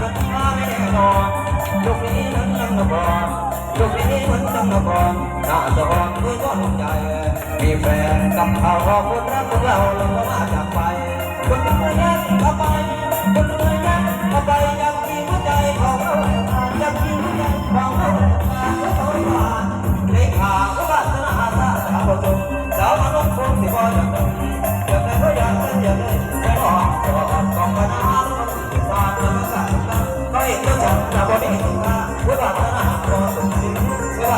พ่อแม่บอกลูกนี้มันต้องบอกลูกนี้มันต้องระบอกตาสะออนด้วยก้อนใจ มีแฟนกับเขาคนรักของเราลงมาจากไปคนเมื่อยักเอาไปคนเมื่อยักเอาไปยังมีหัวใจของเรายังมีหัวใจของเราเขาต้องมาในขาวก็บ้านสนาตาเขาจมสาวมันคงสิบอยจะเป็นก็ยังเป็นอย่างไร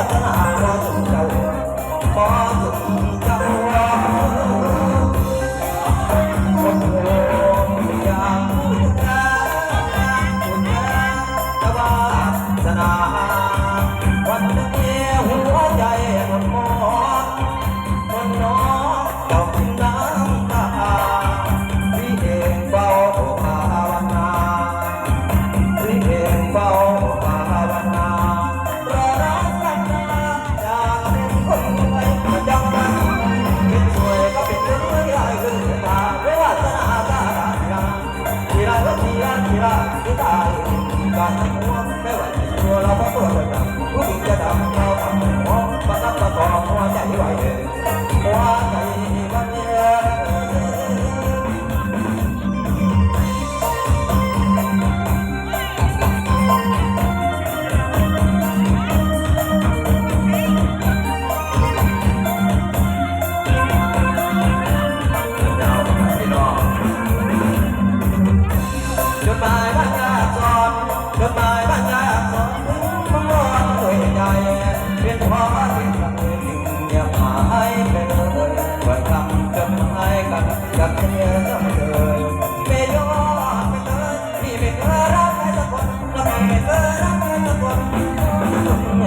Satanás. ก็ได้ไม่ได้การหัวไม่ไหวตัวเราก็ตัวไรา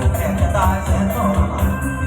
天天大家节奏